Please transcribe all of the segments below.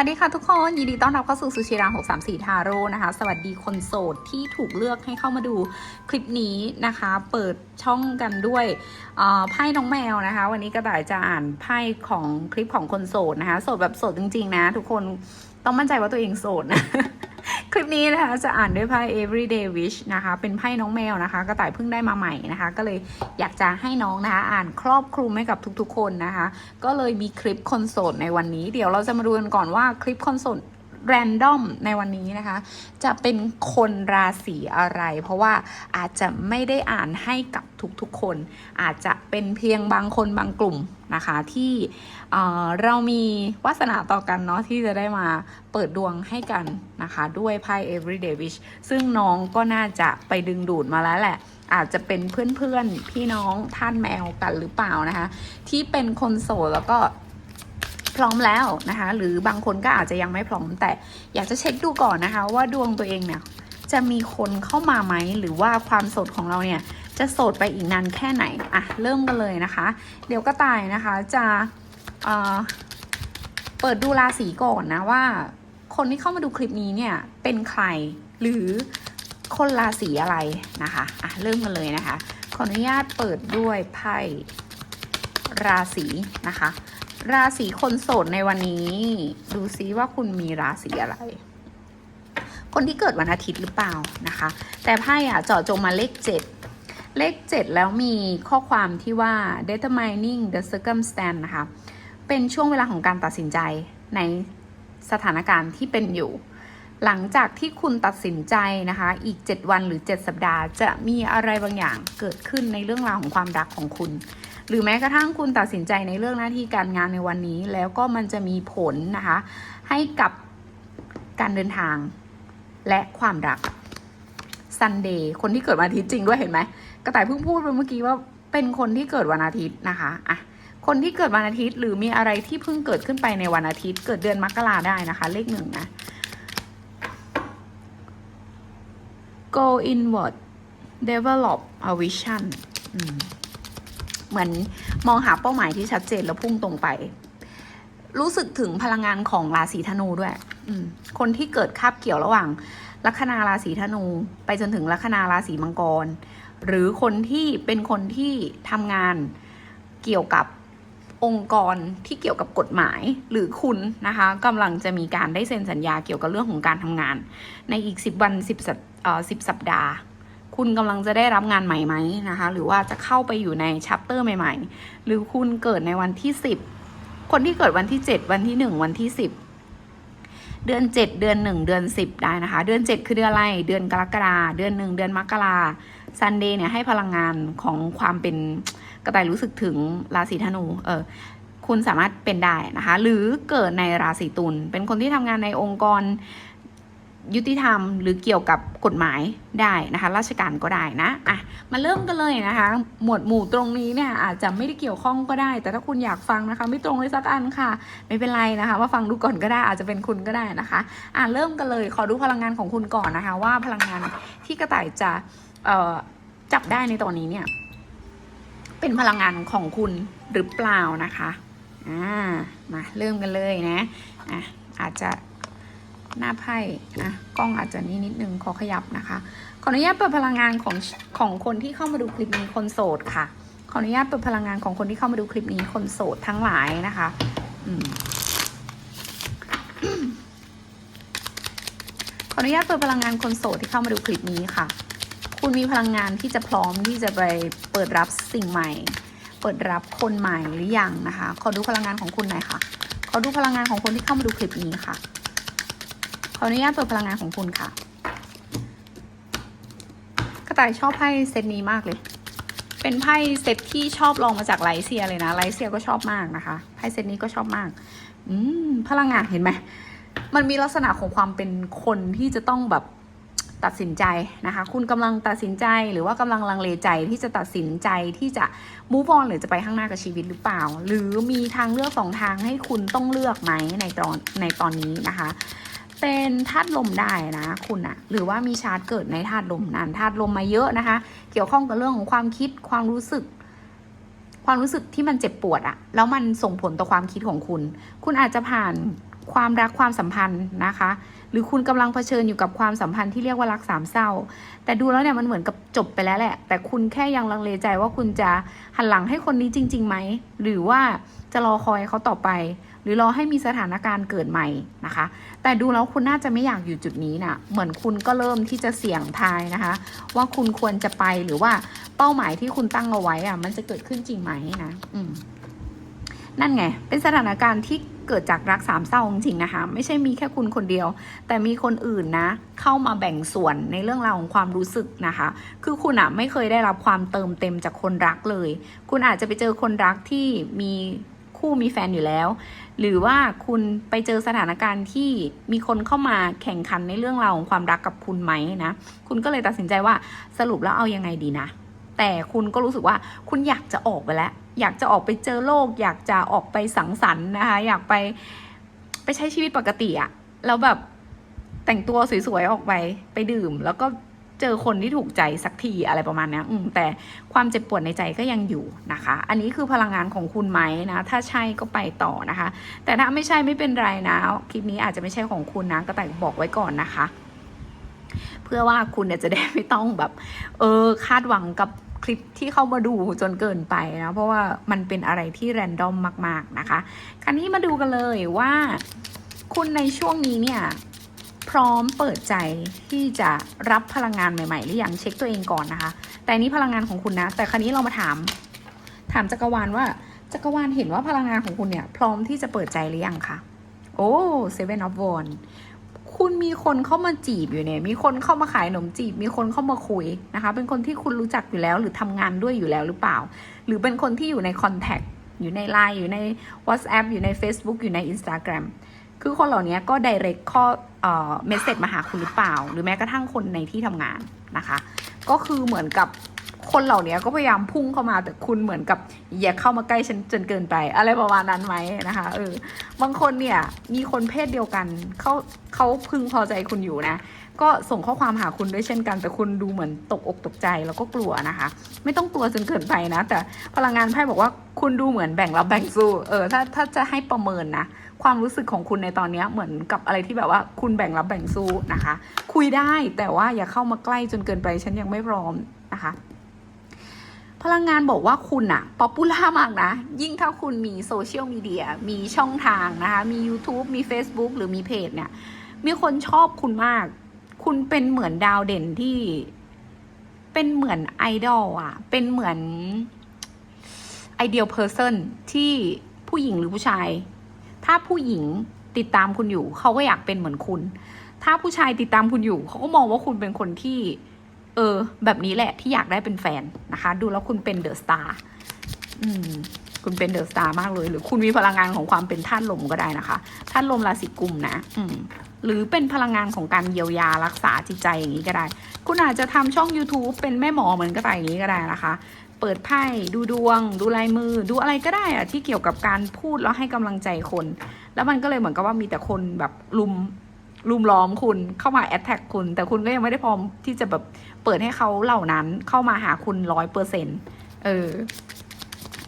วัสดีค่ะทุกคน ยินดีต้อนรับเข้าสู่ซูชิรา634 ทาโร่นะคะ สวัสดีคนโสดที่ถูกเลือกให้เข้ามาดูคลิปนี้นะคะ เปิดช่องกันด้วยไพ่น้องแมวนะคะ วันนี้กระต่ายจะอ่านไพ่ของคลิปของคนโสดนะคะ โสดแบบโสดจริง ๆ นะ ทุกคนต้องมั่นใจว่าตัวเองโสดนะ คลิปนี้นะคะจะอ่านด้วยไพ่ everyday wish นะคะ เป็นไพ่น้องแมวนะคะ กระต่ายเพิ่งได้มาใหม่นะคะ ก็เลยอยากจะให้น้องนะคะ อ่านครอบคลุมให้กับทุกๆ คนนะคะ ก็เลยมีคลิปคนโสดในวันนี้ เดี๋ยวเราจะมาดูกันก่อนว่าคลิปคนโสด แรนดอมในวันนี้นะคะ จะเป็นคนราศีอะไร เพราะว่าอาจจะไม่ได้อ่านให้กับทุกๆคน อาจจะเป็นเพียงบางคนบางกลุ่มนะคะที่เเรามีวาสนาต่อกันเนาะที่จะได้มาเปิดดวงให้กันนะคะด้วยไพ่ everyday wish ซึ่งน้องก็น่าจะไปดึงดูดมาแล้วแหละ อาจจะเป็นเพื่อนๆ พี่น้องท่านแมวกันหรือเปล่านะคะ ที่เป็นคนโสดแล้วก็ พร้อมแล้วนะคะ หรือบางคนก็อาจจะยังไม่พร้อม แต่อยากจะเช็คดูก่อนนะคะ ว่าดวงตัวเองเนี่ยจะมีคนเข้ามาไหม หรือว่าความโสดของเราเนี่ยจะโสดไปอีกนานแค่ไหนอะเริ่มกันเลยนะคะ เดี๋ยวก็ตายนะคะจะเอ่อเปิดดูราศีก่อนนะว่า คนที่เข้ามาดูคลิปนี้เนี่ยเป็นใครหรือคนราศีอะไรนะคะอะเริ่มกันเลยนะคะ ขออนุญาตเปิดด้วยไพ่ราศีนะคะ ราศีคนโสดในวันนี้ ดูซิว่าคุณมีราศีอะไร คนที่เกิดวันอาทิตย์หรือเปล่านะคะ แต่ไพ่อะเจาะจงมาเลข7เลข7แล้วมีข้อความที่ว่า determining the circumstance นะคะ เป็นช่วงเวลาของการตัดสินใจในสถานการณ์ที่เป็นอยู่ หลังจากที่คุณตัดสินใจนะคะ อีก 7 วันหรือ 7 สัปดาห์ จะมีอะไรบางอย่างเกิดขึ้นในเรื่องราวของความรักของคุณ หรือแม้กระทั่งคุณตัดสินใจในเรื่องหน้าที่การงานในวันนี้ แล้วก็มันจะมีผลนะคะ ให้กับการเดินทางและความรักซันเดย์คนที่เกิดวันอาทิตย์จริงด้วยเห็นไหมกระต่ายเพิ่งพูดไปเมื่อกี้ว่าเป็นคนที่เกิดวันอาทิตย์นะคะอะคนที่เกิดวันอาทิตย์หรือมีอะไรที่เพิ่งเกิดขึ้นไปในวันอาทิตย์ เกิดเดือนมกราได้นะคะ เลขหนึ่งนะ go inward develop a vision อืม เหมือนมองหาเป้าหมายที่ชัดเจนแล้วพุ่งตรงไป รู้สึกถึงพลังงานของราศีธนูด้วย อืคนที่เกิดคาบเกี่ยวระหว่าง ลัคนาราศีธนู ไปจนถึงลัคนาราศีมังกร หรือคนที่เป็นคนที่ทำงานเกี่ยวกับองค์กรที่เกี่ยวกับกฎหมายหรือคุณนะคะกำลังจะมีการได้เซ็นสัญญาเกี่ยวกับเรื่องของการทำงาน ในอีก 10 วัน 10สัป10สัปดาห์ คุณกำลังจะได้รับงานใหม่ไหมนะคะ หรือว่าจะเข้าไปอยู่ในชัปเตอร์ใหม่ ๆ หรือคุณเกิดในวันที่ 10 คนที่เกิดวันที่ 7 วันที่ 1 วันที่ 10 เดือน 7 เดือน 1 เดือน 10 ได้นะคะ เดือน 7 คือเดือนอะไร เดือนกรกฎาเดือน 1 เดือนมกราซันเดย์เนี่ยให้พลังงานของความเป็นกระต่ายรู้สึกถึงราศีธนู เออคุณสามารถเป็นได้นะคะ หรือเกิดในราศีตุล เป็นคนที่ทำงานในองค์กร ยุติธรรมหรือเกี่ยวกับกฎหมายได้นะคะ ราชการก็ได้นะอะมาเริ่มกันเลยนะคะ หมวดหมู่ตรงนี้เนี่ยอาจจะไม่ได้เกี่ยวข้องก็ได้ แต่ถ้าคุณอยากฟังนะคะ ไม่ตรงเลยสักอันค่ะ ไม่เป็นไรนะคะมาฟังดูก่อนก็ได้อาจจะเป็นคุณก็ได้นะคะอะเริ่มกันเลย ขอดูพลังงานของคุณก่อนนะคะ ว่าพลังงานที่กระต่ายจะเอ่อจับได้ในตอนนี้เนี่ย เป็นพลังงานของคุณหรือเปล่านะคะอ่ามาเริ่มกันเลยนะอะอาจจะ หน้าไพ่อะกล้องอาจจะนี่นิดนึงขอขยับนะคะ ขออนุญาตเปิดพลังงานของของคนที่เข้ามาดูคลิปนี้คนโสดค่ะ ขออนุญาตเปิดพลังงานของคนที่เข้ามาดูคลิปนี้คนโสดทั้งหลายนะคะอืมขออนุญาตเปิดพลังงานคนโสดที่เข้ามาดูคลิปนี้ค่ะ คุณมีพลังงานที่จะพร้อมที่จะไปเปิดรับสิ่งใหม่ เปิดรับคนใหม่หรือยังนะคะ ขอดูพลังงานของคุณหน่อยค่ะ ขอดูพลังงานของคนที่เข้ามาดูคลิปนี้ค่ะ ขออนุญาตเปิดพลังงานของคุณค่ะ กระต่ายชอบไพ่เซตนี้มากเลย เป็นไพ่เซตที่ชอบลองมาจากไลเซียเลยนะไลเซียก็ชอบมากนะคะไพ่เซตนี้ก็ชอบมาก อืมพลังงานเห็นไหมมันมีลักษณะของความเป็นคนที่จะต้องแบบตัดสินใจนะคะ คุณกำลังตัดสินใจหรือว่ากำลังลังเลใจที่จะตัดสินใจที่จะ move on หรือจะไปข้างหน้ากับชีวิตหรือเปล่า หรือมีทางเลือกสองทางให้คุณต้องเลือกไหมในตอนในตอนนี้นะคะ เป็นธาตุลมได้นะคุณอะหรือว่ามีชาร์ตเกิดในธาตุลมนานธาตุลมมาเยอะนะคะ เกี่ยวข้องกับเรื่องของความคิดความรู้สึก ความรู้สึกที่มันเจ็บปวดอะแล้วมันส่งผลต่อความคิดของคุณ คุณอาจจะผ่านความรักความสัมพันธ์นะคะ หรือคุณกำลังเผชิญอยู่กับความสัมพันธ์ที่เรียกว่ารักสามเศร้า แต่ดูแล้วเนี่ยมันเหมือนกับจบไปแล้วแหละ แต่คุณแค่ยังลังเลใจว่าคุณจะหันหลังให้คนนี้จริงๆไหมหรือว่าจะรอคอยเขาต่อไป หรือรอให้มีสถานการณ์เกิดใหม่นะคะ แต่ดูแล้วคุณน่าจะไม่อยากอยู่จุดนี้นะเหมือนคุณก็เริ่มที่จะเสี่ยงทายนะคะ ว่าคุณควรจะไปหรือว่าเป้าหมายที่คุณตั้งเอาไว้อะมันจะเกิดขึ้นจริงไหมนะอืมนั่นไง เป็นสถานการณ์ที่เกิดจากรักสามเศร้าจริงๆนะคะ ไม่ใช่มีแค่คุณคนเดียว แต่มีคนอื่นนะ เข้ามาแบ่งส่วนในเรื่องราวของความรู้สึกนะคะ คือคุณอะไม่เคยได้รับความเติมเต็มจากคนรักเลย คุณอาจจะไปเจอคนรักที่มี คู่มีแฟนอยู่แล้ว หรือว่าคุณไปเจอสถานการณ์ที่มีคนเข้ามาแข่งขันในเรื่องราวของความรักกับคุณไหมนะ คุณก็เลยตัดสินใจว่าสรุปแล้วเอายังไงดีนะ แต่คุณก็รู้สึกว่าคุณอยากจะออกไปแล้ว อยากจะออกไปเจอโลก อยากจะออกไปสังสรรค์นะคะ อยากไปไปใช้ชีวิตปกติอะแล้วแบบแต่งตัวสวยๆออกไปไปดื่มแล้วก็ เจอคนที่ถูกใจสักทีอะไรประมาณนี้แต่ความเจ็บปวดในใจก็ยังอยู่นะคะ อันนี้คือพลังงานของคุณไหมนะ ถ้าใช่ก็ไปต่อนะคะ แต่ถ้าไม่ใช่ไม่เป็นไรนะ คลิปนี้อาจจะไม่ใช่ของคุณนะก็แต่บอกไว้ก่อนนะคะ เพื่อว่าคุณเนี่ยจะได้ไม่ต้องแบบ เออคาดหวังกับคลิปที่เข้ามาดูจนเกินไปนะเพราะว่ามันเป็นอะไรที่แรนดอมมาก ๆนะคะ คราวนี้มาดูกันเลยว่า คุณในช่วงนี้เนี่ย พร้อมเปิดใจที่จะรับพลังงานใหม่ๆ หรือยังเช็คตัวเองก่อนนะคะ แต่นี้พลังงานของคุณนะ แต่คราวนี้เรามาถาม ถามจักรวาลว่าจักรวาลเห็นว่าพลังงานของคุณเนี่ย พร้อมที่จะเปิดใจหรือยังคะโอ้เซเว่นออฟวอนคุณมีคนเข้ามาจีบอยู่เนี่ย มีคนเข้ามาขายขนมจีบ มีคนเข้ามาคุยนะคะ เป็นคนที่คุณรู้จักอยู่แล้ว หรือทำงานด้วยอยู่แล้วหรือเปล่า หรือเป็นคนที่อยู่ในคอนแทคอยู่ใน Line อยู่ใน WhatsApp อยู่ใน Facebook อยู่ใน Instagram คือคนเหล่านี้ก็ direct ข้อเอ่อเมสเซจมาหาคุณหรือเปล่า หรือแม้กระทั่งคนในที่ทำงานนะคะ ก็คือเหมือนกับคนเหล่านี้ก็พยายามพุ่งเข้ามาแต่คุณเหมือนกับอย่าเข้ามาใกล้ฉันจนเกินไป อะไรประมาณนั้นไหมนะคะเออบางคนเนี่ยมีคนเพศเดียวกันเขาเขาพึงพอใจคุณอยู่นะ ก็ส่งข้อความหาคุณด้วยเช่นกัน แต่คุณดูเหมือนตกอกตกใจแล้วก็กลัวนะคะ ไม่ต้องกลัวจนเกินไปนะ แต่พลังงานไพ่บอกว่าคุณดูเหมือนแบ่งรับแบ่งสู้เออถ้าถ้าจะให้ประเมินนะ ความรู้สึกของคุณในตอนนี้เหมือนกับอะไรที่แบบว่าคุณแบ่งรับแบ่งสู้นะคะ คุยได้แต่ว่าอย่าเข้ามาใกล้จนเกินไปฉันยังไม่พร้อมนะคะพลังงานบอกว่าคุณอะป๊อปปูล่ามากนะ ยิ่งถ้าคุณมีโซเชียลมีเดียมีช่องทางนะคะ มี YouTube มี Facebook หรือมีเพจเนี่ย มีคนชอบคุณมาก คุณเป็นเหมือนดาวเด่นที่ เป็นเหมือนไอดอลอะเป็นเหมือนไอเดียลเพอร์เซนที่ผู้หญิงหรือผู้ชาย ถ้าผู้หญิงติดตามคุณอยู่ เขาก็อยากเป็นเหมือนคุณ ถ้าผู้ชายติดตามคุณอยู่ เขาก็มองว่าคุณเป็นคนที่ เออ แบบนี้แหละที่อยากได้เป็นแฟนนะคะ ดูแล้วคุณเป็นเดอะสตาร์อืมคุณเป็นเดอะสตาร์มากเลย หรือคุณมีพลังงานของความเป็นธาตุลมก็ได้นะคะธาตุลมราศีกุมนะ อืมหรือเป็นพลังงานของการเยียวยารักษาจิตใจอย่างนี้ก็ได้ คุณอาจจะทำช่อง YouTube เป็นแม่หมอเหมือนก็ได้อย่างนี้ก็ได้นะคะ เปิดไพ่ดูดวง ดูลายมือ ดูอะไรก็ได้อะที่เกี่ยวกับการพูดแล้วให้กำลังใจคน แล้วมันก็เลยเหมือนกับว่ามีแต่คนแบบลุมลุมล้อมคุณเข้ามาแอดแท็กคุณ แต่คุณก็ยังไม่ได้พร้อมที่จะแบบเปิดให้เขาเหล่านั้นเข้ามาหาคุณร้อยเปอร์เซ็นเออ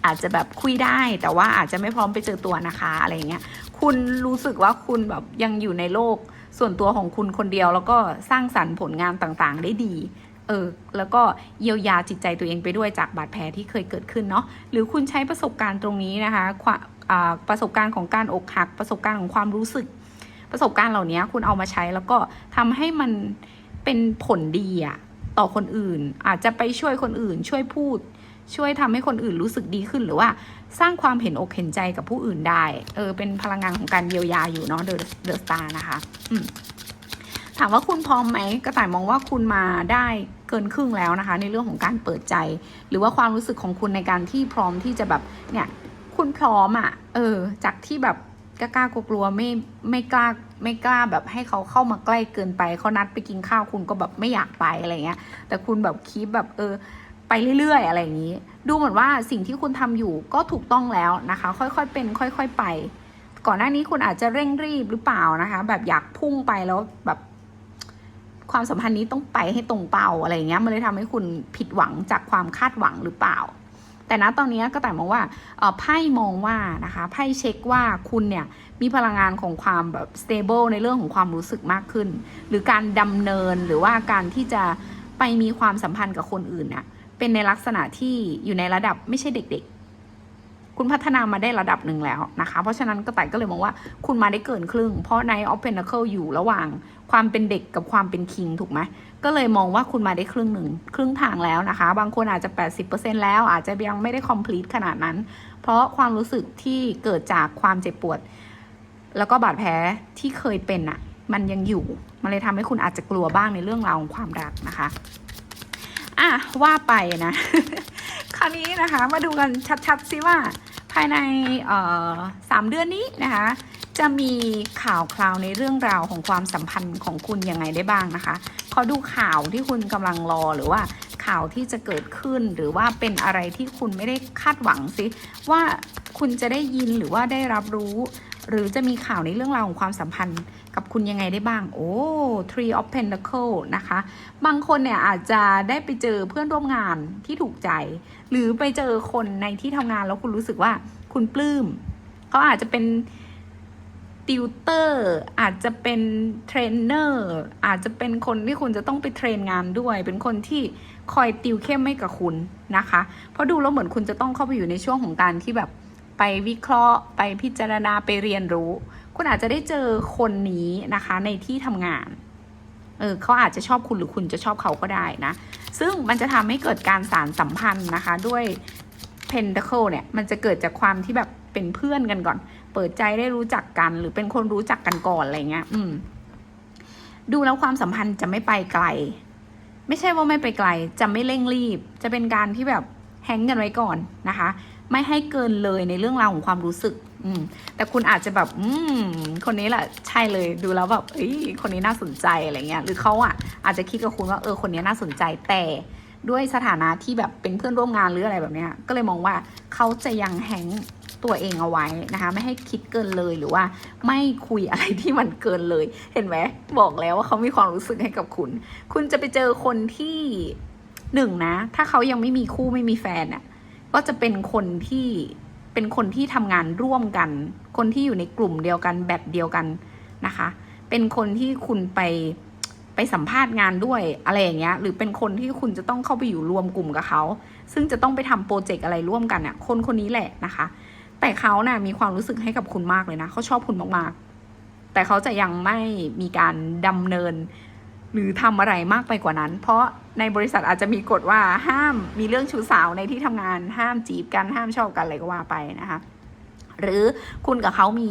อาจจะแบบคุยได้ แต่ว่าอาจจะไม่พร้อมไปเจอตัวนะคะอะไรเงี้ยคุณรู้สึกว่าคุณแบบยังอยู่ในโลกส่วนตัวของคุณคนเดียวแล้วก็สร้างสรรค์ผลงานต่างๆ ได้ดี เออแล้วก็เยียวยาจิตใจตัวเองไปด้วยจากบาดแผลที่เคยเกิดขึ้นเนาะหรือคุณใช้ประสบการณ์ตรงนี้นะคะควประสบการณ์ของการอกหัก ประสบการณ์ของความรู้สึก ประสบการณ์เหล่านี้คุณเอามาใช้แล้วก็ทำให้มันเป็นผลดีอะต่อคนอื่น อาจจะไปช่วยคนอื่น ช่วยพูด ช่วยทำให้คนอื่นรู้สึกดีขึ้นหรือว่าสร้างความเห็นอกเห็นใจกับผู้อื่นได้ เออเป็นพลังงานของการเยียวยาอยู่เนาะเดอะเดอะสตาร์นะคะ อืม ถามว่าคุณพร้อมไหมกระต่ายมองว่าคุณมาได้เกินครึ่งแล้วนะคะ ในเรื่องของการเปิดใจ หรือว่าความรู้สึกของคุณในการที่พร้อมที่จะแบบเนี่ยคุณพร้อมอะ่ะเออ จากที่แบบกล้ากลัวไม่ไม่กล้าไม่กล้าแบบให้เขาเข้ามาใกล้เกินไปเขานัดไปกินข้าวคุณก็แบบไม่อยากไปอะไรเงี้ย แต่คุณแบบคีบแบบเออไปเรื่อยๆ อะไรอย่างนี้ ดูเหมือนว่าสิ่งที่คุณทำอยู่ก็ถูกต้องแล้วนะคะ ค่อยๆเป็น ค่อย ๆ ไป ก่อนหน้านี้คุณอาจจะเร่งรีบหรือเปล่านะคะ แบบอยากพุ่งไปแล้วแบบ ความสัมพันธ์นี้ต้องไปให้ตรงเป้าอะไรเงี้ยมันเลยทำให้คุณผิดหวังจากความคาดหวังหรือเปล่า แต่ณตอนนี้ก็แต่มองว่าไพ่มองว่านะคะไพ่เช็คว่าคุณเนี่ยมีพลังงานของความแบบ stable ในเรื่องของความรู้สึกมากขึ้น หรือการดำเนินหรือว่าการที่จะไปมีความสัมพันธ์กับคนอื่นน่ะเป็นในลักษณะที่อยู่ในระดับไม่ใช่เด็ก ๆ คุณพัฒนามาได้ระดับหนึ่งแล้วนะคะ เพราะฉะนั้นก็แต่ก็เลยมองว่าคุณมาได้เกินครึ่ง เพราะใน of Pentacle อยู่ระหว่างความเป็นเด็กกับความเป็นคิงถูกไหมก็เลยมองว่าคุณมาได้ครึ่งหนึ่งครึ่งทางแล้วนะคะ บางคนอาจจะ 80%แล้วอาจจะยังไม่ได้ complete ขนาดนั้น เพราะความรู้สึกที่เกิดจากความเจ็บปวด แล้วก็บาดแผลที่เคยเป็นอะมันยังอยู่ มันเลยทำให้คุณอาจจะกลัวบ้างในเรื่องราวของความรักนะคะ อะว่าไปนะ คราวนี้นะคะมาดูกันชัดๆซิว่าภายในสามเดือนนี้นะคะ จะมีข่าวคราวในเรื่องราวของความสัมพันธ์ของคุณยังไงได้บ้างนะคะขอดูข่าวที่คุณกำลังรอหรือว่าข่าวที่จะเกิดขึ้นหรือว่าเป็นอะไรที่คุณไม่ได้คาดหวังสิว่าคุณจะได้ยินหรือว่าได้รับรู้ หรือจะมีข่าวในเรื่องราวของความสัมพันธ์กับคุณยังไงได้บ้าง โอ้ Three of Pentacle นะคะ บางคนเนี่ยอาจจะได้ไปเจอเพื่อนร่วมงานที่ถูกใจ หรือไปเจอคนในที่ทำงานแล้วคุณรู้สึกว่าคุณปลื้มเขาอาจจะเป็นติวเตอร์อาจจะเป็นเทรนเนอร์อาจจะเป็นคนที่คุณจะต้องไปเทรนงานด้วย เป็นคนที่คอยติวเข้มให้กับคุณนะคะ เพราะดูแล้วเหมือนคุณจะต้องเข้าไปอยู่ในช่วงของการที่แบบ ไปวิเคราะห์ ไปพิจารณาไปเรียนรู้ คุณอาจจะได้เจอคนนี้นะคะในที่ทำงานเออเขาอาจจะชอบคุณหรือคุณจะชอบเขาก็ได้นะ ซึ่งมันจะทำให้เกิดการสารสัมพันธ์นะคะ ด้วย Pentacle เนี่ยมันจะเกิดจากความที่แบบเป็นเพื่อนกันก่อน เปิดใจได้รู้จักกัน หรือเป็นคนรู้จักกันก่อนอะไรเงี้ย อืม ดูแล้วความสัมพันธ์จะไม่ไปไกล ไม่ใช่ว่าไม่ไปไกล จะไม่เร่งรีบ จะเป็นการที่แบบแฮงกันไว้ก่อนนะคะ ไม่ให้เกินเลยในเรื่องราวของความรู้สึก อืม แต่คุณอาจจะแบบ อืม คนนี้แหละใช่เลยดูแล้วแบบเอ้ยคนนี้น่าสนใจอะไรเงี้ย หรือเขาอะ อาจจะคิดกับคุณว่าเออคนนี้น่าสนใจแต่ด้วยสถานะที่แบบเป็นเพื่อนร่วมงานหรืออะไรแบบเนี้ย ก็เลยมองว่าเขาจะยังแฮงตัวเองเอาไว้นะคะ ไม่ให้คิดเกินเลยหรือว่า ไม่คุยอะไรที่มันเกินเลย เห็นไหมบอกแล้วว่าเขามีความรู้สึกให้กับคุณ คุณจะไปเจอคนที่หนึ่งนะ ถ้าเขายังไม่มีคู่ไม่มีแฟนอะ ก็จะเป็นคนที่เป็นคนที่ทำงานร่วมกัน คนที่อยู่ในกลุ่มเดียวกันแบบเดียวกันนะคะ เป็นคนที่คุณไปไปสัมภาษณ์งานด้วยอะไรอย่างเงี้ย หรือเป็นคนที่คุณจะต้องเข้าไปอยู่รวมกลุ่มกับเขา ซึ่งจะต้องไปทำโปรเจกต์อะไรร่วมกันเนี่ยคนคนนี้แหละนะคะ แต่เขานะ่ะมีความรู้สึกให้กับคุณมากเลยนะเขาชอบคุณมากๆ แต่เขาจะยังไม่มีการดำเนิน หรือทำอะไรมากไปกว่านั้น เพราะในบริษัทอาจจะมีกฎว่าห้ามมีเรื่องชู้สาวในที่ทำงาน ห้ามจีบกันห้ามชอบกันอะไรก็ว่าไปนะคะ หรือคุณกับเขามี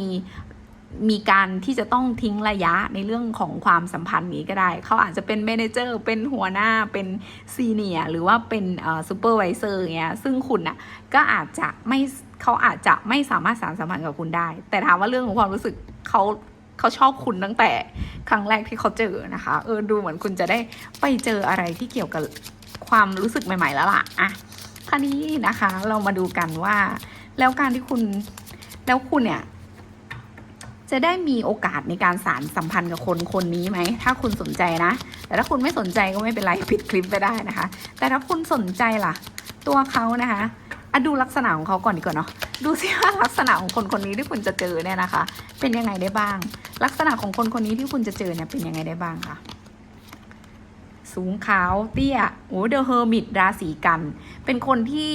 มีการที่จะต้องทิ้งระยะในเรื่องของความสัมพันธ์นี้ก็ได้ เขาอาจจะเป็นเมนเจอร์ เป็นหัวหน้า เป็นซีเนียหรือว่าเป็นซูเปอร์วิเซอร์เงี้ย ซึ่งคุณน่ะก็อาจจะไม่เขาอาจจะไม่สามารถสานสัมพันธ์กับคุณได้ แต่ถามว่าเรื่องของความรู้สึกเขา เขาชอบคุณตั้งแต่ครั้งแรกที่เขาเจอนะคะ เออดูเหมือนคุณจะได้ไปเจออะไรที่เกี่ยวกับความรู้สึกใหม่ ๆ แล้วล่ะอะคราวนี้นะคะเรามาดูกันว่า แล้วการที่คุณแล้วคุณเนี่ยจะได้มีโอกาสในการสารสัมพันธ์กับคนคนนี้ไหม ถ้าคุณสนใจนะ แต่ถ้าคุณไม่สนใจก็ไม่เป็นไรปิดคลิปไปได้นะคะ แต่ถ้าคุณสนใจล่ะ ตัวเขานะคะ อะดูลักษณะของเขาก่อนดีกว่าเนาะดูสิว่าลักษณะของคนคนนี้ที่คุณจะเจอเนี่ยนะคะ เป็นยังไงได้บ้าง ลักษณะของคนคนนี้ที่คุณจะเจอเนี่ยเป็นยังไงได้บ้างคะสูงขาวเตี้ยโอ้เดอะเฮอร์มิตราศีกัน เป็นคนที่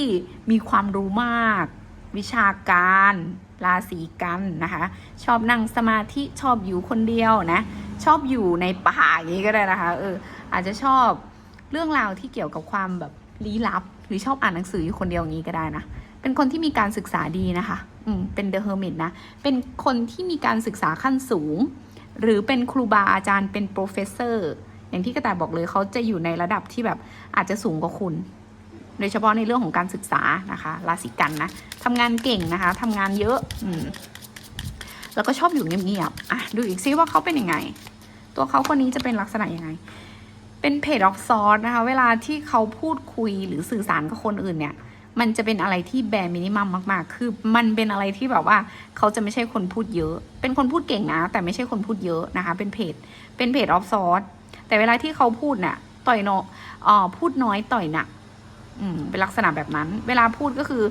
มีความรู้มาก วิชาการราศีกันนะคะ ชอบนั่งสมาธิชอบอยู่คนเดียวนะ ชอบอยู่ในป่าอย่างนี้ก็ได้นะคะเอออาจจะชอบเรื่องราวที่เกี่ยวกับความแบบลี้ลับ หรือชอบอ่านหนังสืออยู่คนเดียวอย่างนี้ก็ได้นะ เป็นคนที่มีการศึกษาดีนะคะ อืม เป็นเดอะเฮอร์มิตนะ เป็นคนที่มีการศึกษาขั้นสูง หรือเป็นครูบาอาจารย์ เป็นโปรเฟสเซอร์ อย่างที่กระต่ายบอกเลยเขาจะอยู่ในระดับที่แบบอาจจะสูงกว่าคุณ โดยเฉพาะในเรื่องของการศึกษานะคะ ราศีกันนะทำงานเก่งนะคะทำงานเยอะ อืม แล้วก็ชอบอยู่เงียบๆ อะ ดูอีกซิว่าเขาเป็นยังไง ตัวเขาคนนี้จะเป็นลักษณะยังไง เป็นเพจออฟซอร์นะคะ เวลาที่เขาพูดคุยหรือสื่อสารกับคนอื่นเนี่ย มันจะเป็นอะไรที่แบร์มินิมัมมาก ๆ คือมันเป็นอะไรที่แบบว่าเขาจะไม่ใช่คนพูดเยอะ เป็นคนพูดเก่งนะ แต่ไม่ใช่คนพูดเยอะนะคะ เป็นเพจ เป็นเพจออฟซอร์แต่เวลาที่เขาพูดเนี่ยต่อยเนาะอ่อพูดน้อยต่อยหนักอืมเป็นลักษณะแบบนั้น เวลาพูดก็คือ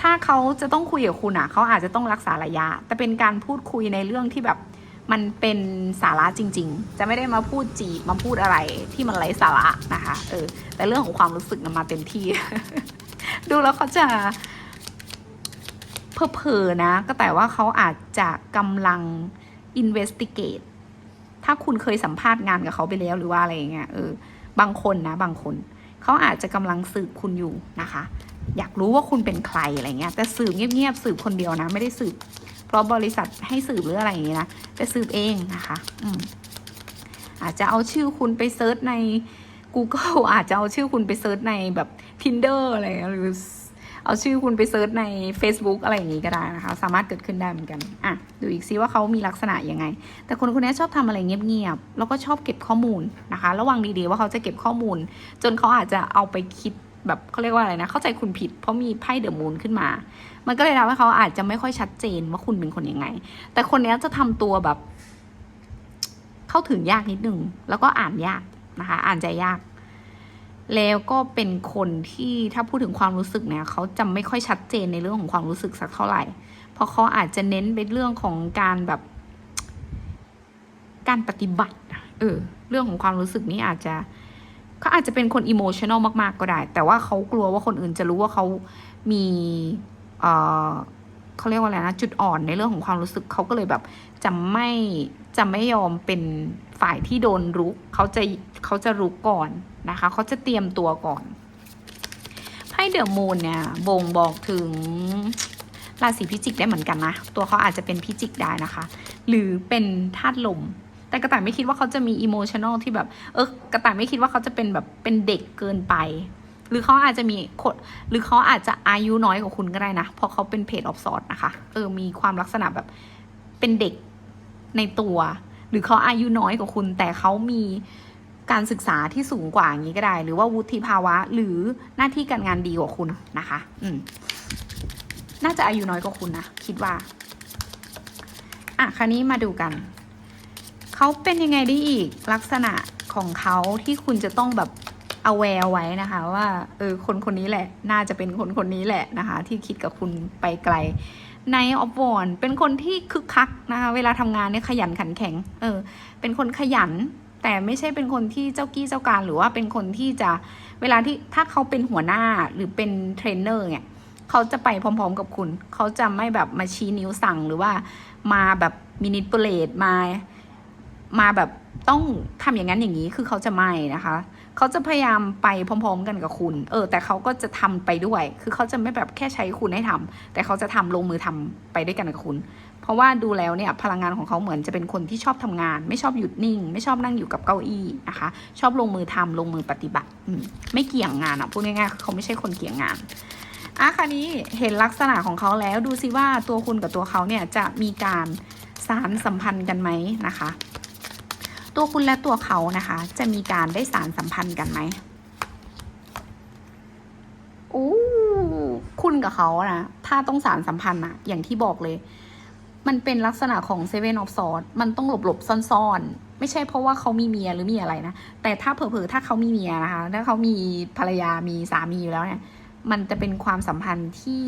ถ้าเขาจะต้องคุยกับคุณอะ เขาอาจจะต้องรักษาระยะ แต่เป็นการพูดคุยในเรื่องที่แบบ มันเป็นสาระจริง ๆ จะไม่ได้มาพูดจีบมาพูดอะไรที่มันไร้สาระนะคะเออแต่เรื่องของความรู้สึกนะมาเต็มที่ ดูแล้วเขาจะเพอๆนะ ก็แต่ว่าเขาอาจจะกำลัง investigate ถ้าคุณเคยสัมภาษณ์งานกับเขาไปแล้วหรือว่าอะไรอย่างเงี้ยเออบางคนนะ บางคน เขาอาจจะกำลังสืบคุณอยู่นะคะ อยากรู้ว่าคุณเป็นใครอะไรเงี้ยแต่สืบเงียบๆสืบคนเดียวนะ ไม่ได้สืบ เพราะบริษัทให้สืบหรืออะไรอย่างเงี้ยนะแต่สืบเองนะคะอืมอาจจะเอาชื่อคุณไปเซิร์ชใน Google อาจจะเอาชื่อคุณไปเซิร์ชในแบบ Tinder อะไรอย่างเงี้ยหรือเอาชื่อคุณไปเซิร์ชใน Facebook อะไรอย่างงี้ก็ได้นะคะ สามารถเกิดขึ้นได้เหมือนกัน อะ ดูอีกซิว่าเขามีลักษณะยังไง แต่คนคนนี้ชอบทำอะไรเงียบๆ แล้วก็ชอบเก็บข้อมูลนะคะ ระวังดีๆว่าเขาจะเก็บข้อมูล จนเขาอาจจะเอาไปคิด แบบเขาเรียกว่าอะไรนะ เข้าใจคุณผิด เพราะมีไพ่เดอะมูนขึ้นมา มันก็เลยทำให้เขาอาจจะไม่ค่อยชัดเจนว่าคุณเป็นคนยังไง แต่คนนี้จะทำตัวแบบ เข้าถึงยากนิดนึง แล้วก็อ่านยากนะคะ อ่านใจยาก แล้วก็เป็นคนที่ถ้าพูดถึงความรู้สึกเนี่ยเขาจะไม่ค่อยชัดเจนในเรื่องของความรู้สึกสักเท่าไหร่ เพราะเขาอาจจะเน้นเป็นเรื่องของการแบบ การปฏิบัติ เออ เรื่องของความรู้สึกนี้อาจจะ เขาอาจจะเป็นคนอิโมชันอลมาก ๆ ก็ได้ แต่ว่าเขากลัวว่าคนอื่นจะรู้ว่าเขามีเออเขาเรียกว่าอะไรนะจุดอ่อนในเรื่องของความรู้สึกเขาก็เลยแบบจะไม่จะไม่ยอมเป็นฝ่ายที่โดนรุกเขาจะเขาจะรุกก่อนนะคะเขาจะเตรียมตัวก่อนไพ่เดอะมูนเนี่ยบ่งบอกถึงราศีพิจิกได้เหมือนกันนะ ตัวเขาอาจจะเป็นพิจิกได้นะคะ หรือเป็นธาตุลม แต่กระต่ายไม่คิดว่าเขาจะมีอิโมชันอลที่แบบเออกระต่ายไม่คิดว่าเขาจะเป็นแบบเป็นเด็กเกินไป หรือเขาอาจจะมีคนหรือเขาอาจจะอายุน้อยกว่าคุณก็ได้นะเพราะเขาเป็นเพจออฟซอร์นะคะเออมีความลักษณะแบบเป็นเด็กในตัว หรือเขาอายุน้อยกว่าคุณ แต่เขามีการศึกษาที่สูงกว่าอย่างนี้ก็ได้ หรือว่าวุฒิภาวะหรือหน้าที่การงานดีกว่าคุณนะคะ อืมน่าจะอายุน้อยกว่าคุณนะคิดว่า อะคราวนี้มาดูกัน เขาเป็นยังไงได้อีกลักษณะของเขาที่คุณจะต้องแบบเอาแวไว้นะคะ ว่าเออคนคนนี้แหละ น่าจะเป็นคนคนนี้แหละนะคะ ที่คิดกับคุณไปไกลในออฟวอนเป็นคนที่คึกคักนะคะเวลาทำงานเนี่ยขยันขันแข็งเออเป็นคนขยัน แต่ไม่ใช่เป็นคนที่เจ้ากี้เจ้าการหรือว่าเป็นคนที่จะเวลาที่ถ้าเขาเป็นหัวหน้าหรือเป็นเทรนเนอร์เนี่ยเขาจะไปพร้อม ๆ กับคุณ เขาจะไม่แบบมาชี้นิ้วสั่งหรือว่ามาแบบมินิปเลตมา มาแบบต้องทำอย่างนั้นอย่างนี้คือเขาจะไม่นะคะ เขาจะพยายามไปพร้อม ๆ กันกับคุณ เออ แต่เขาก็จะทำไปด้วย คือเขาจะไม่แบบแค่ใช้คุณให้ทำแต่เขาจะทำลงมือทำไปด้วยกันกับคุณ เพราะว่าดูแล้วเนี่ยพลังงานของเขาเหมือนจะเป็นคนที่ชอบทำงาน ไม่ชอบหยุดนิ่ง ไม่ชอบนั่งอยู่กับเก้าอี้นะคะ ชอบลงมือทำลงมือปฏิบัติมไม่เกี่ยงงานอะพูดง่ายๆเขาไม่ใช่คนเกี่ยงงานอะคราวนี้เห็นลักษณะของเขาแล้วดูซิว่าตัวคุณกับตัวเขาเนี่ยจะมีการสารสัมพันธ์กันไหมนะคะ ตัวคุณและตัวเขานะคะ จะมีการได้สารสัมพันธ์กันไหมอู้คุณกับเขานะถ้าต้องสารสัมพันธ์อะอย่างที่บอกเลย มันเป็นลักษณะของ Seven of Swords มันต้องหลบหลบซ่อนๆ ไม่ใช่เพราะว่าเขามีเมียหรือมีอะไรนะ แต่ถ้าเผลอๆ ถ้าเขามีเมียนะคะ ถ้าเขามีภรรยามีสามีอยู่แล้วเนี่ย มันจะเป็นความสัมพันธ์ที่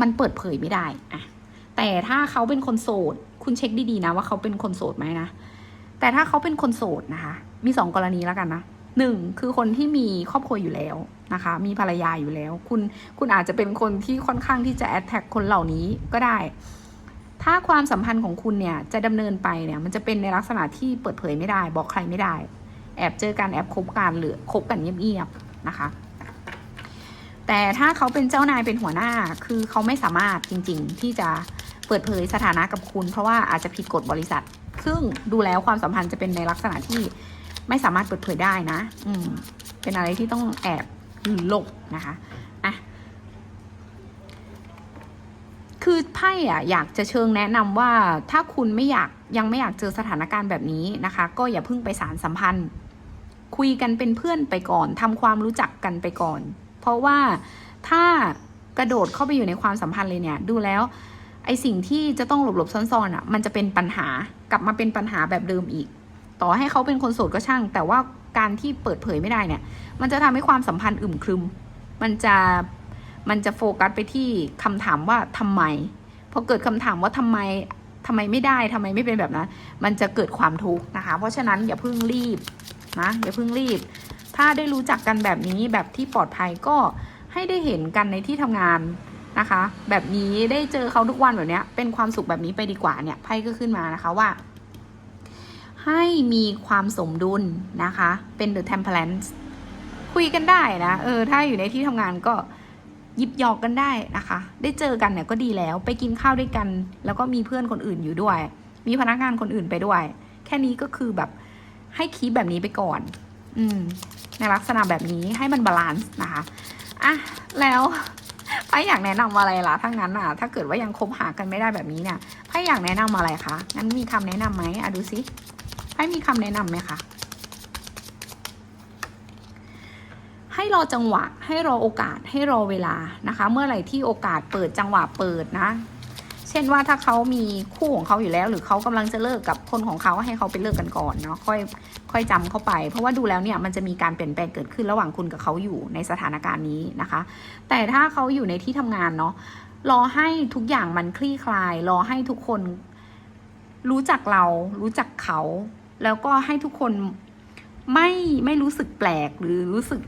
มันเปิดเผยไม่ได้อะ แต่ถ้าเขาเป็นคนโสด คุณเช็คดีๆนะว่าเขาเป็นคนโสดไหมนะ แต่ถ้าเขาเป็นคนโสดนะคะ มีสองกรณีแล้วกันนะหนึ่งคือคนที่มีครอบครัวอยู่แล้วนะคะ มีภรรยาอยู่แล้ว คุณคุณอาจจะเป็นคนที่ค่อนข้างที่จะแอดแท็กคนเหล่านี้ก็ได้ ถ้าความสัมพันธ์ของคุณเนี่ยจะดำเนินไปเนี่ย มันจะเป็นในลักษณะที่เปิดเผยไม่ได้ บอกใครไม่ได้ แอบเจอกันแอบคบกันหรือคบกันเงียบๆนะคะ แต่ถ้าเขาเป็นเจ้านายเป็นหัวหน้าคือเขาไม่สามารถจริง ๆ ที่จะ เปิดเผยสถานะกับคุณ เพราะว่าอาจจะผิดกฎบริษัท ซึ่งดูแล้วความสัมพันธ์จะเป็นในลักษณะที่ไม่สามารถเปิดเผยได้นะ อืม เป็นอะไรที่ต้องแอบหลบนะคะอะคือไพ่อะอยากจะเชิงแนะนำว่าถ้าคุณไม่อยากยังไม่อยากเจอสถานการณ์แบบนี้นะคะ ก็อย่าเพิ่งไปสารสัมพันธ์ คุยกันเป็นเพื่อนไปก่อนทำความรู้จักกันไปก่อน เพราะว่าถ้ากระโดดเข้าไปอยู่ในความสัมพันธ์เลยเนี่ย ดูแล้ว ไอสิ่งที่จะต้องหลบหลบๆซ่อนๆอะ มันจะเป็นปัญหากลับมาเป็นปัญหาแบบเดิมอีก ต่อให้เขาเป็นคนโสดก็ช่าง แต่ว่าการที่เปิดเผยไม่ได้เนี่ย มันจะทำให้ความสัมพันธ์อึมครึม มันจะมันจะโฟกัสไปที่คำถามว่าทำไมพอเกิดคำถามว่าทำไมทำไมไม่ได้ทำไมไม่เป็นแบบนั้น มันจะเกิดความทุกข์นะคะ เพราะฉะนั้นอย่าเพิ่งรีบนะอย่าเพิ่งรีบ ถ้าได้รู้จักกันแบบนี้แบบที่ปลอดภัยก็ให้ได้เห็นกันในที่ทำงาน นะคะ แบบนี้ได้เจอเขาทุกวันแบบนี้เป็นความสุขแบบนี้ไปดีกว่าเนี่ยไพ่ก็ขึ้นมานะคะว่า ให้มีความสมดุลนะคะ เป็น the temperance คุยกันได้นะเออถ้าอยู่ในที่ทำงานก็ยิบหยอกกันได้นะคะ ได้เจอกันเนี่ยก็ดีแล้วไปกินข้าวด้วยกัน แล้วก็มีเพื่อนคนอื่นอยู่ด้วย มีพนักงานคนอื่นไปด้วย แค่นี้ก็คือแบบให้คีปแบบนี้ไปก่อน อืมในลักษณะแบบนี้ให้มันบาลานซ์นะคะอะแล้ว พ่อยากแนะนำอะไรล่ะถ้างั้นอะ ถ้าเกิดว่ายังคบหากันไม่ได้แบบนี้เนี่ยไพ่อยากแนะนำอะไรคะ งั้นมีคำแนะนำไหมอะดูสิไพ่มีคำแนะนำไหมคะ ให้รอจังหวะ ให้รอโอกาส ให้รอเวลานะคะ เมื่อไหร่ที่โอกาสเปิดจังหวะเปิดนะ ช่นว่าถ้าเขามีคู่ของเขาอยู่แล้ว หรือเขากำลังจะเลิกกับคนของเขาให้เขาไปเลิกกันก่อนเนาะค่อยค่อยจำเข้าไป เพราะว่าดูแล้วเนี่ยมันจะมีการเปลี่ยนแปลงเกิดขึ้นระหว่างคุณกับเขาอยู่ในสถานการณ์นี้นะคะ แต่ถ้าเขาอยู่ในที่ทำงานเนาะรอให้ทุกอย่างมันคลี่คลาย รอให้ทุกคนรู้จักเรา รู้จักเขา แล้วก็ให้ทุกคนไม่ไม่รู้สึกแปลกหรือรู้สึก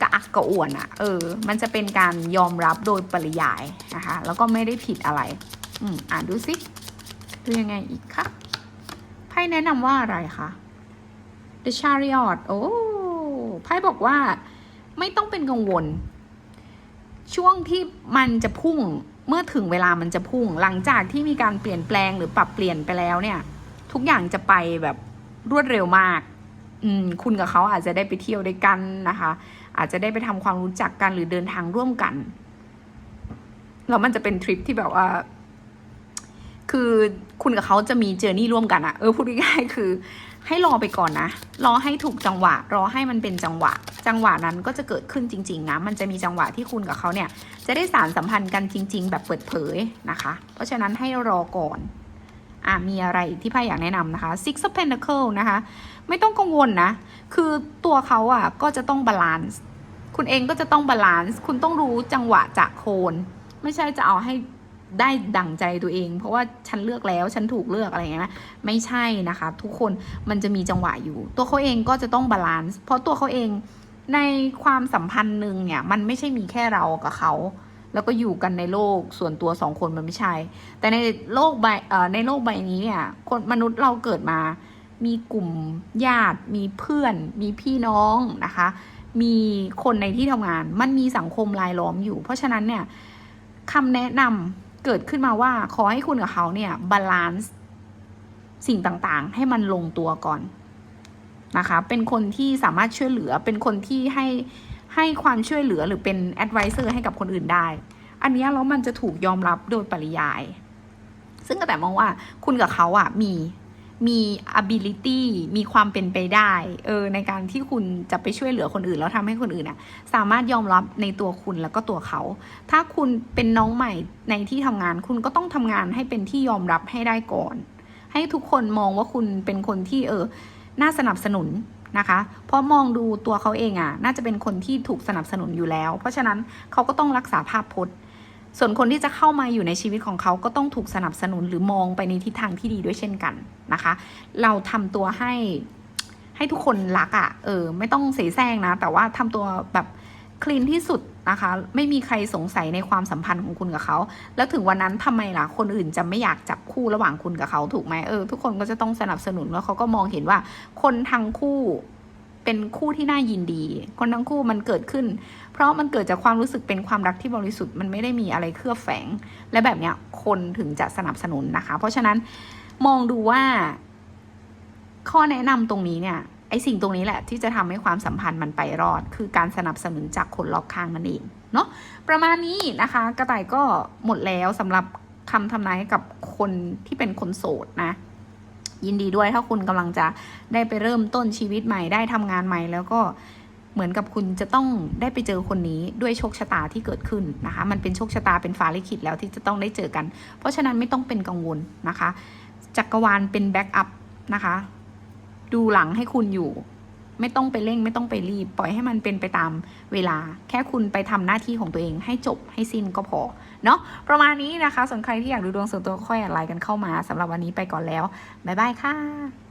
กระอักกระอ่วนอะ่ะ เออ มันจะเป็นการยอมรับโดยปริยายนะคะ แล้วก็ไม่ได้ผิดอะไร อืม อ่านดูสิดูยังไงอีกคะไพ่แนะนำว่าอะไรคะ The Chariot โอ้ไพ่บอกว่าไม่ต้องเป็นกังวล ช่วงที่มันจะพุ่งเมื่อถึงเวลามันจะพุ่ง หลังจากที่มีการเปลี่ยนแปลงหรือปรับเปลี่ยนไปแล้วเนี่ย ทุกอย่างจะไปแบบรวดเร็วมาก อืม คุณกับเขาอาจจะได้ไปเที่ยวด้วยกันนะคะ อาจจะได้ไปทำความรู้จักกันหรือเดินทางร่วมกันแล้วมันจะเป็นทริปที่แบบว่าคือคุณกับเขาจะมีเจอร์นี่ร่วมกันอะเออพูดง่ายๆคือ ให้รอไปก่อนนะรอให้ถูกจังหวะ รอให้มันเป็นจังหวะ จังหวะนั้นก็จะเกิดขึ้นจริง ๆ นะ มันจะมีจังหวะที่คุณกับเขาเนี่ย จะได้สารสัมพันธ์กันจริง ๆ แบบเปิดเผยนะคะ เพราะฉะนั้นให้รอก่อนอะมีอะไรอีกที่พ่ายอยากแนะนำนะคะ Six of Pentacle นะคะ ไม่ต้องกังวลนะ คือตัวเขาอะก็จะต้องบาลานซ์ คุณเองก็จะต้องบาลานซ์ คุณต้องรู้จังหวะจากโคน ไม่ใช่จะเอาให้ได้ดั่งใจตัวเอง เพราะว่าฉันเลือกแล้วฉันถูกเลือกอะไรอย่างเงี้ยไม่ใช่นะคะ ทุกคนมันจะมีจังหวะอยู่ ตัวเขาเองก็จะต้องบาลานซ์เพราะตัวเขาเองในความสัมพันธ์หนึ่งเนี่ย มันไม่ใช่มีแค่เรากับเขา แล้วก็อยู่กันในโลกส่วนตัวสองคนมันไม่ใช่ แต่ในโลกใบในโลกใบนี้เนี่ยคนมนุษย์เราเกิดมา มีกลุ่มญาติ มีเพื่อน มีพี่น้องนะคะ มีคนในที่ทำงาน มันมีสังคมรายล้อมอยู่ เพราะฉะนั้นเนี่ยคำแนะนำเกิดขึ้นมาว่าขอให้คุณกับเขาเนี่ยบาลานซ์สิ่งต่างๆ ให้มันลงตัวก่อนนะคะ เป็นคนที่สามารถช่วยเหลือ เป็นคนที่ให้ให้ความช่วยเหลือหรือเป็นแอดไวเซอร์ให้กับคนอื่นได้ อันนี้แล้วมันจะถูกยอมรับโดยปริยาย ซึ่งก็แต่มองว่าคุณกับเขาอะมี มี ability มีความเป็นไปได้เออในการที่คุณจะไปช่วยเหลือคนอื่น แล้วทำให้คนอื่นอะสามารถยอมรับในตัวคุณแล้วก็ตัวเขา ถ้าคุณเป็นน้องใหม่ในที่ทำงาน คุณก็ต้องทำงานให้เป็นที่ยอมรับให้ได้ก่อน ให้ทุกคนมองว่าคุณเป็นคนที่เออน่าสนับสนุนนะคะ เพราะมองดูตัวเขาเองอะ น่าจะเป็นคนที่ถูกสนับสนุนอยู่แล้ว เพราะฉะนั้นเขาก็ต้องรักษาภาพพจน์ ส่วนคนที่จะเข้ามาอยู่ในชีวิตของเขาก็ต้องถูกสนับสนุนหรือมองไปในทิศทางที่ดีด้วยเช่นกันนะคะ เราทำตัวให้ให้ทุกคนรักอะ่ะ เออ ไม่ต้องเสแสร้งนะ แต่ว่าทำตัวแบบคลีนที่สุดนะคะ ไม่มีใครสงสัยในความสัมพันธ์ของคุณกับเขา แล้วถึงวันนั้นทำไมล่ะ คนอื่นจะไม่อยากจับคู่ระหว่างคุณกับเขาถูกไหมเออ ทุกคนก็จะต้องสนับสนุนแล้วเขาก็มองเห็นว่า คนทั้งคู่เป็นคู่ที่น่ายินดี คนทั้งคู่มันเกิดขึ้น เพราะมันเกิดจากความรู้สึกเป็นความรักที่บริสุทธิ์มันไม่ได้มีอะไรเคลือบแฝง และแบบเนี้ยคนถึงจะสนับสนุนนะคะ เพราะฉะนั้นมองดูว่า ข้อแนะนำตรงนี้เนี่ยไอสิ่งตรงนี้แหละที่จะทำให้ความสัมพันธ์มันไปรอด คือการสนับสนุนจากคนรอบข้างนั่นเองเนาะประมาณนี้นะคะ กระต่ายก็หมดแล้วสำหรับคำทำนายกับคนที่เป็นคนโสดนะ ยินดีด้วยถ้าคุณกำลังจะได้ไปเริ่มต้นชีวิตใหม่ได้ทำงานใหม่แล้วก็ เหมือนกับคุณจะต้องได้ไปเจอคนนี้ด้วยโชคชะตาที่เกิดขึ้นนะคะ มันเป็นโชคชะตาเป็นฟ้าลิขิตแล้วที่จะต้องได้เจอกัน เพราะฉะนั้นไม่ต้องเป็นกังวลนะคะ จักรวาลเป็นแบ็กอัพนะคะ ดูหลังให้คุณอยู่ ไม่ต้องไปเร่งไม่ต้องไปรีบ ปล่อยให้มันเป็นไปตามเวลา แค่คุณไปทำหน้าที่ของตัวเองให้จบให้สิ้นก็พอ เนาะประมาณนี้นะคะส่วนใครที่อยากดูดวงส่วนตัวค่อยอะไรกันเข้ามาสำหรับวันนี้ไปก่อนแล้วบ๊ายบายค่ะ